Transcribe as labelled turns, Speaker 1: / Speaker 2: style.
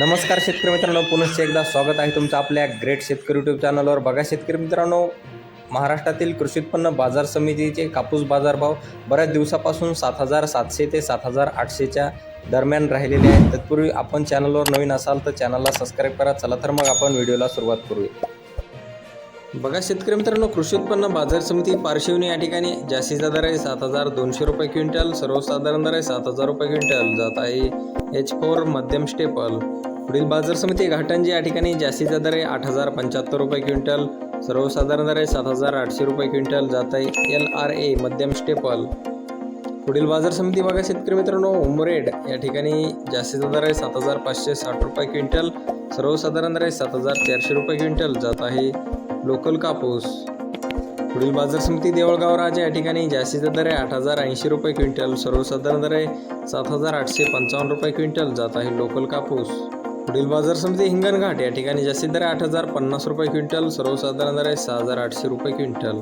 Speaker 1: नमस्कार शेतकरी मित्रांनो पुनश्च एकदा स्वागत आहे तुमचं आपल्या ग्रेट शेतकरी यूट्यूब चॅनलवर बघा शेतकरी मित्रांनो महाराष्ट्रातील कृषी उत्पन्न बाजार समितीचे कापूस बाजारभाव बऱ्याच दिवसापासून सात हजार सातशे ते सात हजार आठशेच्या दरम्यान राहिलेले आहेत. तत्पूर्वी आपण चॅनलवर नवीन असाल तर चॅनलला सबस्क्राईब करा. चला तर मग आपण व्हिडिओला सुरुवात करूया. बघा शेतकरी मित्रांनो कृषी उत्पन्न बाजार समिती पार्श्वनी या ठिकाणी जास्तीचा दर आहे सात हजार दोनशे रुपये क्विंटल सर्वसाधारण दर आहे सात हजार रुपये क्विंटल. जात आहे एच फोर मध्यम स्टेपल पुढील बाजार समिती घाटंजी या ठिकाणी जास्तीचा दर आहे आठ हजार पंच्याहत्तर रुपये क्विंटल सर्वसाधारण दर आहे सात हजार आठशे रुपये क्विंटल जात आहे एल आर ए मध्यम स्टेपल. पुढील बाजार समिती बघा शेतकरी मित्रांनो उमरेड या ठिकाणी जास्तीचा दर आहे सात हजार पाचशे साठ रुपये क्विंटल सर्वसाधारण दर आहे सात हजार चारशे रुपये क्विंटल जात आहे लोकल कापूस. पुढील बाजार समिती देवळगाव राजा या ठिकाणी जास्तीचा दर आहे आठ हजार ऐंशी रुपये क्विंटल सर्वसाधारण दर आहे सात हजार आठशे पंचावन्न रुपये क्विंटल जात आहे लोकल कापूस. पुढील बाजार समिती हिंगणघाट या ठिकाणी जास्तीत दर आठ हजार पन्नास रुपये क्विंटल सर्वसाधारण दर आहे सहा हजार आठशे रुपये क्विंटल.